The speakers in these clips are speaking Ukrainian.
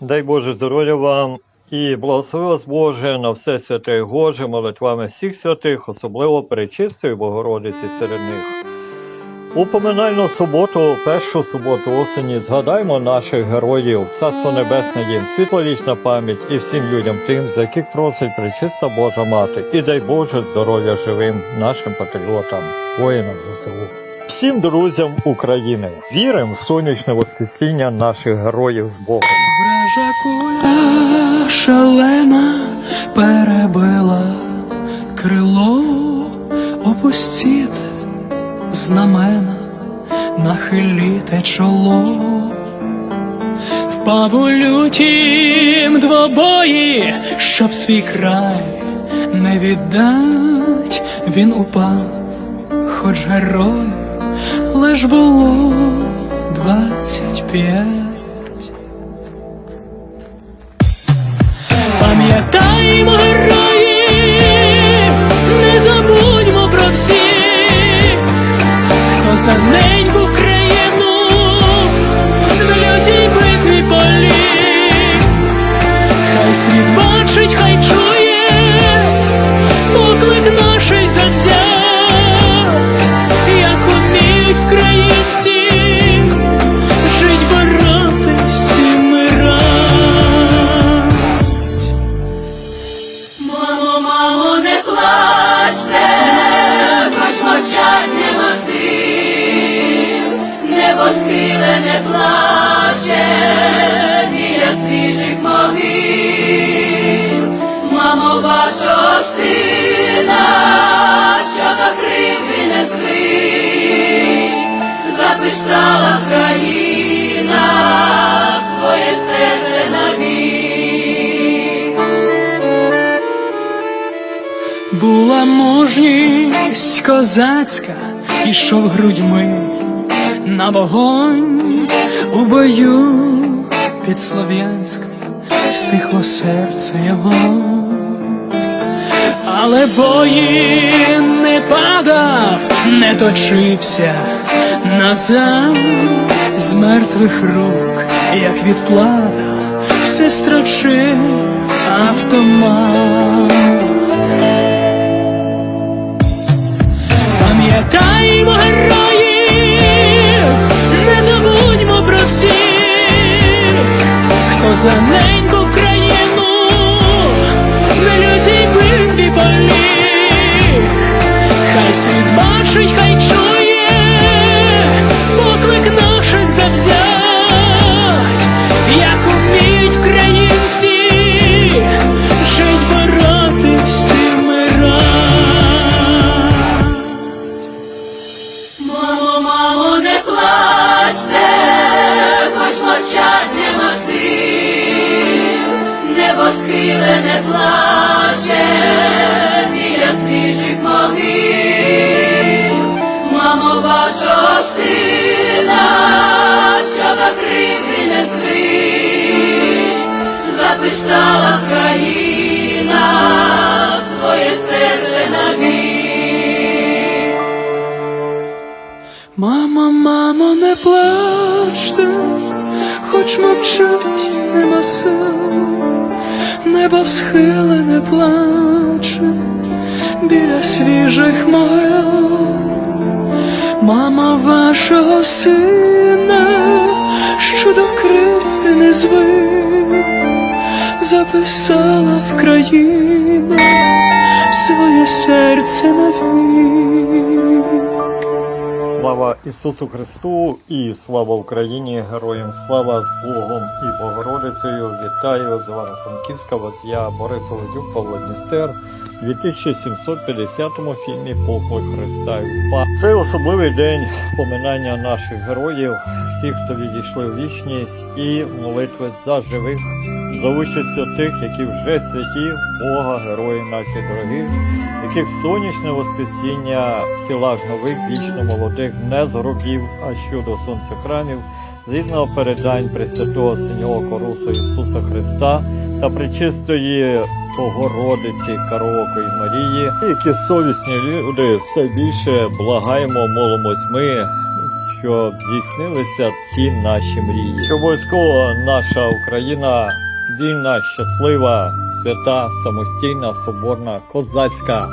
Дай Боже здоров'я вам і благослови вас Боже на все святе і Боже, молитвами всіх святих, особливо перечистої Богородиці серед них. У поминальну суботу, першу суботу осені, згадаймо наших героїв, Царство Небесне їм, світловічна пам'ять і всім людям тим, за яких просить пречиста Божа Мати. І дай Боже здоров'я живим нашим патріотам, воїнам ЗСУ. Всім друзям України віримо в сонячне воскресіння наших героїв з Богом. Вража куля шалена перебила крило, опустіте знамена, нахиліте чоло. Впав у лютім двобої, щоб свій край не віддать, він упав, хоч герой лиш було двадцять п'ять. Героїв, не забудьмо про всіх, хто за неньку мужність козацька, ішов грудьми на вогонь у бою під Слов'янськом. Стихло серце його, але бої не падав, не точився назад. З мертвих рук, як відплата, все строчив автомат. Пам'ятаймо героїв, не забудьмо про всіх, хто за неньку в країну на лютій битві поліг. Хай світ бачить, хай чує, записала країна своє серце навік. Мама, мамо, не плачте, хоч мовчать нема сил, небо схилене плаче біля свіжих могил. Мама вашого сина, що до кривди не звик, записала в країну своє серце навік. Слава Ісусу Христу і слава Україні, героям слава з Богом і Богородицею. Вітаю з Івано-Франківська вас я, Борис Оледюк, Павло Дністер, у 2750 фільмі Поклик Христа. Це особливий день поминання наших героїв, всіх, хто відійшли у вічність, і молитви за живих, за участю тих, які вже святі, Бога, герої наші дорогі, яких сонячне воскресіння в тілах нових вічно молодих не з гробів, а щодо сонцехрамів, згідно передань Пресвятого Синього Корусу Ісуса Христа та пречистої Богородиці Караокої Марії, які совісні люди все більше благаємо, молимось ми щоб здійснилися ці наші мрії. Що обов'язково наша Україна вільна, щаслива, свята, самостійна, соборна, козацька.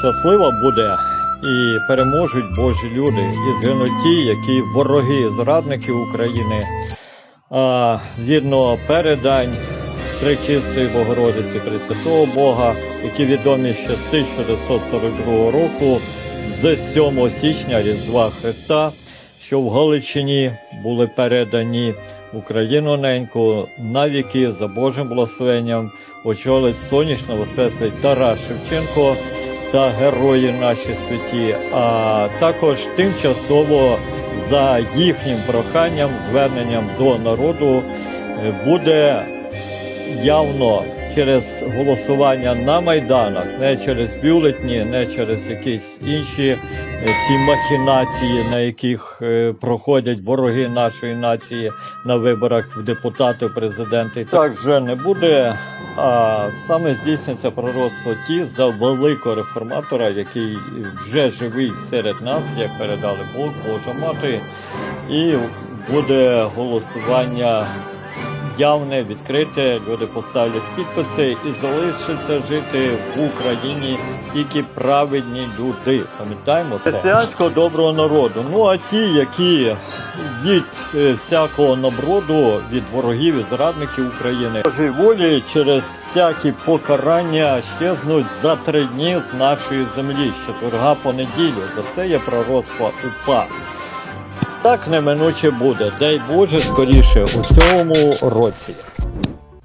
Щаслива буде і переможуть Божі люди, і згинуть ті, які вороги, зрадники України. А, згідно передань Пречистої Богородиці Пресвятого Бога, які відомі ще з 1942 року, з 7 січня Різдва Христа, що в Галичині були передані Україну неньку навіки за Божим благословенням очолить сонячно воскреслий Тарас Шевченко та герої наші святі, а також тимчасово за їхнім проханням, зверненням до народу е, буде явно через голосування на майданах, не через бюлетні, не через якісь інші е, ці махінації, на яких е, проходять вороги нашої нації на виборах в депутати, президенти. Так вже не буде. А саме здійсниться пророцтво ті за великого реформатора, який вже живий серед нас, як передали Бог, Божа мати, і буде голосування явне, відкрите. Люди поставлять підписи і залишаться жити в Україні тільки праведні люди. Пам'ятаємо це? християнського доброго народу. Ну а ті, які від е, всякого наброду, від ворогів і зрадників України Божої волі через всякі покарання щезнуть за три дні з нашої землі, четверга по неділю. За це є пророцтво УПА. Так неминуче буде. Дай Боже скоріше у цьому році.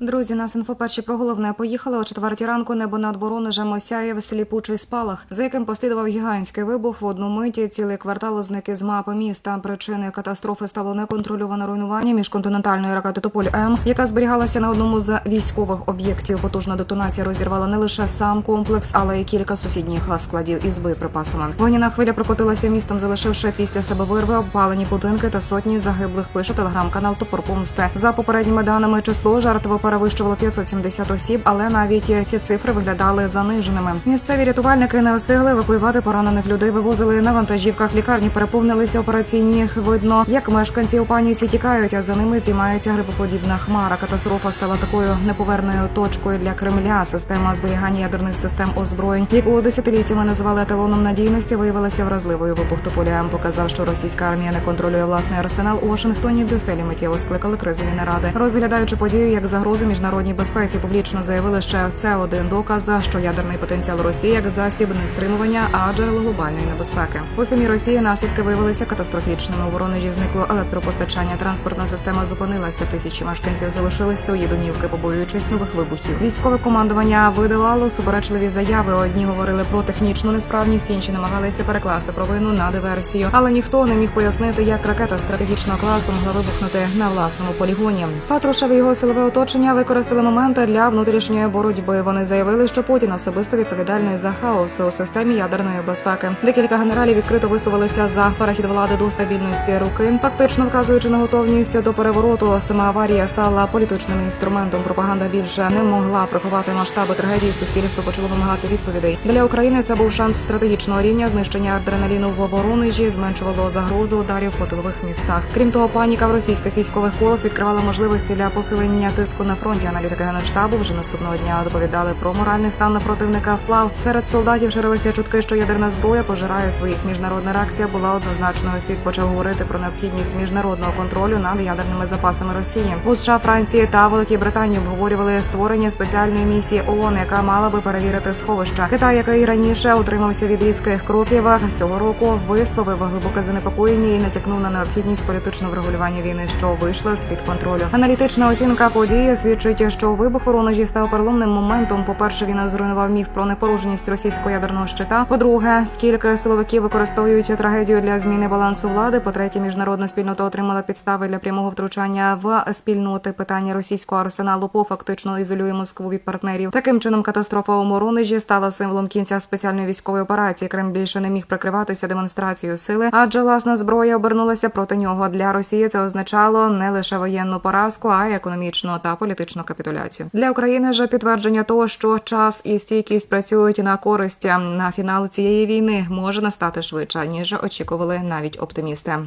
Друзі, нас інфо перші про головне поїхали о четвертій ранку. Небо над Воронежем осяє сліпучий спалах, за яким послідував гігантський вибух. В одну миті цілий квартал зник із мапи міста. Причиною катастрофи стало неконтрольоване руйнування міжконтинентальної ракети Тополь М, яка зберігалася на одному з військових об'єктів. Потужна детонація розірвала не лише сам комплекс, але й кілька сусідніх складів із боєприпасами. Вогняна хвиля прокотилася містом, залишивши після себе вирви, обпалені будинки та сотні загиблих. Пише телеграм-канал Топор Помсти. За попередніми даними, число жертв перевищувало 570 осіб, але навіть ці цифри виглядали заниженими. Місцеві рятувальники не встигли евакуювати поранених людей. Вивозили на вантажівках. Лікарні переповнилися операційні. Видно, як мешканці у паніці тікають, а за ними здіймається грибоподібна хмара. Катастрофа стала такою неповерною точкою для Кремля. Система зберігання ядерних систем озброєнь, яку десятиліттями називали еталоном надійності, виявилася вразливою. Вибух Тополя показав, що російська армія не контролює власний арсенал у Вашингтоні. Брюсселі миттєво скликали кризові наради, розглядаючи подію як загрозу міжнародній безпеці. Публічно заявили, що це один доказ, що ядерний потенціал Росії як засіб не стримування, а джерело глобальної небезпеки. У самій Росії наслідки виявилися катастрофічними. У Воронежі зникло електропостачання. Транспортна система зупинилася. Тисячі мешканців залишили свої домівки, побоюючись нових вибухів. Військове командування видавало суперечливі заяви. Одні говорили про технічну несправність, інші намагалися перекласти провину на диверсію. Але ніхто не міг пояснити, як ракета стратегічного класу могла вибухнути на власному полігоні. Патрушев і його силове оточення використали моменти для внутрішньої боротьби. Вони заявили, що Путін особисто відповідальний за хаос у системі ядерної безпеки. Декілька генералів відкрито висловилися за перехід влади до стабільності руки, фактично вказуючи на готовність до перевороту. Сама аварія стала політичним інструментом. Пропаганда більше не могла приховати масштаби трагедії. Суспільство почало вимагати відповідей. Для України це був шанс стратегічного рівня знищення адреналіну в Воронежі, зменшувало загрозу ударів по тилових містах. Крім того, паніка в російських військових колах відкривала можливості для посилення тиску на фронті. Аналітики генштабу вже наступного дня доповідали про моральний стан на противника. Вплав серед солдатів ширилися чутки, що ядерна зброя пожирає своїх. Міжнародна реакція була однозначною. Світ почав говорити про необхідність міжнародного контролю над ядерними запасами Росії. У США, Франції та Великій Британії обговорювали створення спеціальної місії ООН, яка мала би перевірити сховища. Китай, який раніше утримався від різких кроків, цього року висловив глибоке занепокоєння і натякнув на необхідність політичного врегулювання війни, що вийшла з під контролю. Аналітична оцінка події свідчить, що вибух Воронежі став переломним моментом. По перше, він зруйнував міф про непорушність російського ядерного щита. По-друге, скільки силовиків використовують трагедію для зміни балансу влади. По третє, міжнародна спільнота отримала підстави для прямого втручання в спільноти питання російського арсеналу. По фактично ізолює Москву від партнерів. Таким чином, катастрофа у Воронежі стала символом кінця спеціальної військової операції. Крем більше не міг прикриватися демонстрацією сили, адже власна зброя обернулася проти нього. Для Росії це означало не лише воєнну поразку, а й економічну та політичну політичну капітуляцію. Для України ж підтвердження того, що час і стійкість працюють на користь на фінал цієї війни, може настати швидше ніж очікували навіть оптимісти.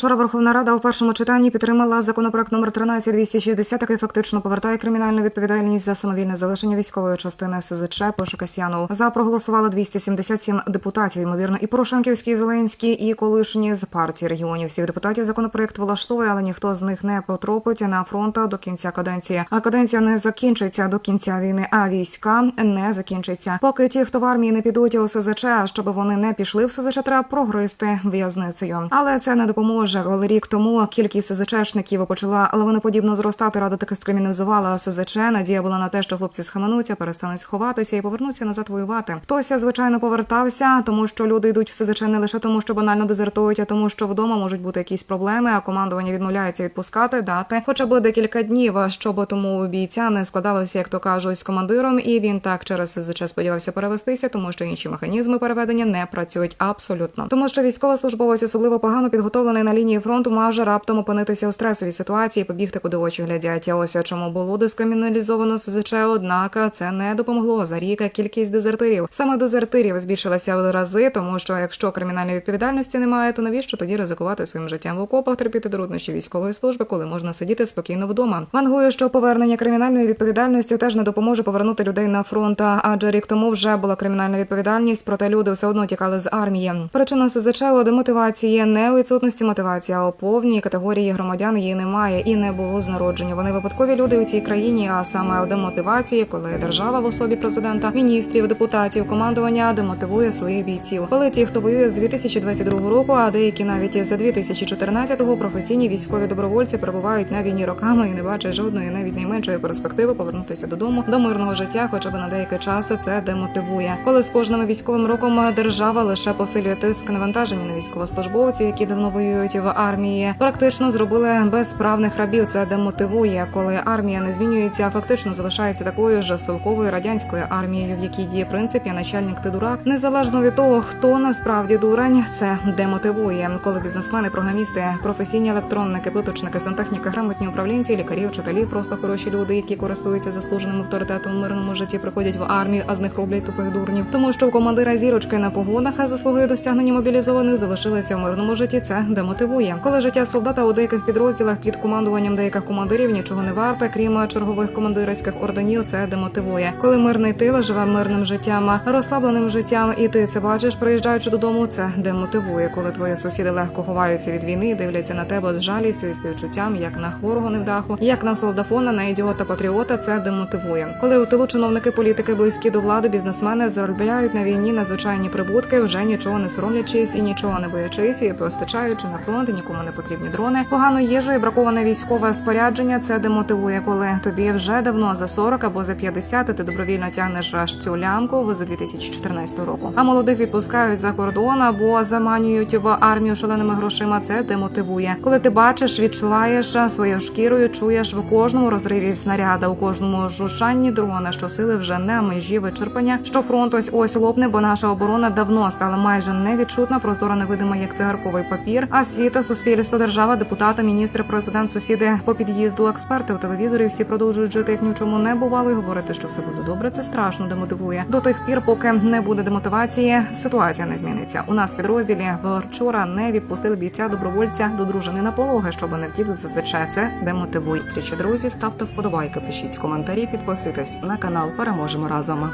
Вчора Верховна Рада у першому читанні підтримала законопроект номер 13260, який фактично повертає кримінальну відповідальність за самовільне залишення військової частини СЗЧ Пише Касьянов. За проголосували 277 депутатів. Ймовірно, і Порошенківський, і Зеленський, і колишні з партії регіонів. Всіх депутатів законопроект влаштовує, але ніхто з них не потропить на фронт до кінця каденції. А каденція не закінчиться до кінця війни. А війська не закінчиться. Поки ті, хто в армії не підуть у СЗЧ, щоб вони не пішли в СЗЧ, треба прогризти в'язницею. Але це не допоможе. Коли рік тому кількість СЗЧшників почала лавиноподібно зростати, рада таки скриміналізувала СЗЧ. Надія була на те, що хлопці схаменуться, перестануть сховатися і повернуться назад воювати. Хтось, звичайно, повертався, тому що люди йдуть в СЗЧ не лише тому, що банально дезертують, а тому, що вдома можуть бути якісь проблеми, а командування відмовляється відпускати дати хоча б декілька днів, щоб тому бійця не складалося, як то кажуть, з командиром, і він так через СЗЧ сподівався перевестися, тому що інші механізми переведення не працюють абсолютно. Тому що військовослужбовець особливо погано підготовлений на лінії фронту може раптом опинитися у стресовій ситуації, і побігти куди очі глядять. Ось чому було дискриміналізовано СЗЧ, однак це не допомогло за рік кількість дезертирів. Саме дезертирів збільшилася в рази, тому що якщо кримінальної відповідальності немає, то навіщо тоді ризикувати своїм життям в окопах, терпіти труднощі військової служби, коли можна сидіти спокійно вдома? Вангую, що повернення кримінальної відповідальності теж не допоможе повернути людей на фронт, адже рік тому вже була кримінальна відповідальність, проте люди все одно тікали з армії. Причина СЗЧ демотивації не у відсутності мотивації, а у повній категорії громадян її немає і не було з народження. Вони випадкові люди у цій країні, а саме демотивації, коли держава в особі президента, міністрів, депутатів, командування демотивує своїх бійців. Коли ті, хто воює з 2022 року, а деякі навіть за 2014-го професійні військові добровольці перебувають на війні роками і не бачать жодної, навіть найменшої перспективи повернутися додому до мирного життя, хоча б на деякий час це демотивує. Коли з кожним військовим роком держава лише посилює тиск навантаження на військовослужбовців, які давно воюють в армії, практично зробили безправних рабів. Це демотивує, коли армія не змінюється, фактично залишається такою ж совковою радянською армією, в якій діє принцип «я начальник ти дурак, незалежно від того, хто насправді дурень, це демотивує. Коли бізнесмени, програмісти, професійні електронники, плиточники, сантехніки, грамотні управлінці, лікарі, вчителі, просто хороші люди, які користуються заслуженим авторитетом в мирному житті, приходять в армію, а з них роблять тупих дурнів. Тому що у командира зірочки на погонах, а заслуги досягнення мобілізованих залишилися в мирному житті. Це демотивує. Коли життя солдата у деяких підрозділах під командуванням деяких командирів нічого не варте, крім чергових командирських орденів, це демотивує. Коли мирний тил живе мирним життям, розслабленим життям, і ти це бачиш, приїжджаючи додому, це демотивує. Коли твої сусіди легко ховаються від війни, дивляться на тебе з жалістю і співчуттям, як на хворого невдаху, як на солдафона, на ідіота патріота, це демотивує. Коли у тилу чиновники політики близькі до влади, бізнесмени заробляють на війні надзвичайні прибутки, вже нічого не соромлячись і нічого не боячись, і постачаючи на фронт і нікому не потрібні дрони. Погано їжу і браковане військове спорядження. Це демотивує, коли тобі вже давно за 40 або за 50 ти добровільно тягнеш аж цю лямку з 2014 року. А молодих відпускають за кордон або заманюють в армію шаленими грошима. Це демотивує. Коли ти бачиш, відчуваєш своєю шкірою, чуєш в кожному розриві снаряда, у кожному жужжанні дрона, що сили вже на межі вичерпання, що фронт ось ось лопне, бо наша оборона давно стала майже невідчутна, прозора невидима як цигарковий папір. А світа, суспільство, держава, депутати, міністри, президент, сусіди по під'їзду, експерти у телевізорі всі продовжують жити як ні не бувало і говорити, що все буде добре. Це страшно демотивує. До тих пір, поки не буде демотивації, ситуація не зміниться. У нас в підрозділі вчора не відпустили бійця добровольця до дружини на пологи, щоб не втік до. Це демотивує. Зустрічі, друзі, ставте вподобайки, пишіть коментарі, підписуйтесь на канал. Переможемо разом.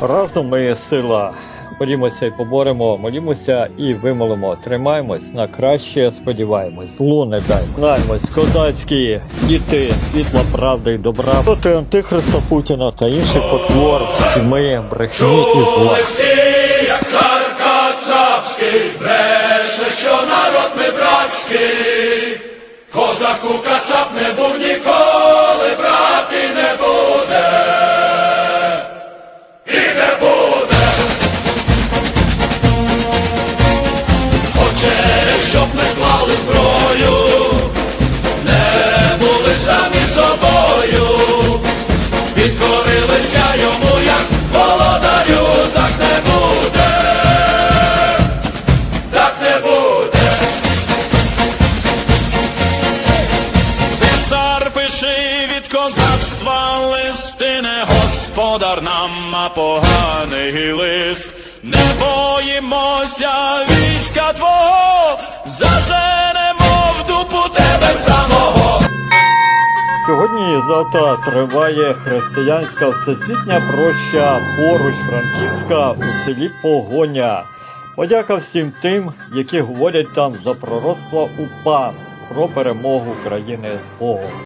Разом ми сила. Борімося і поборемо, молімося і вимолимо. Тримаємось на краще, сподіваємось. Зло не дай. Знаємось, козацькі діти, світла правди і добра проти антихриста Путіна та інших потвор, тьми, брехні і зла. як цар кацапський, бреше, що народ ми братський, козаку кацап не був ніколи, два листи, не господар нам, а поганий лист. Не боїмося війська твого, заженемо в дупу тебе самого. Сьогодні і завтра триває християнська всесвітня проща поруч Франківська у селі Погоня. Подяка всім тим, які говорять там за пророцтво УПА про перемогу країни з Богом.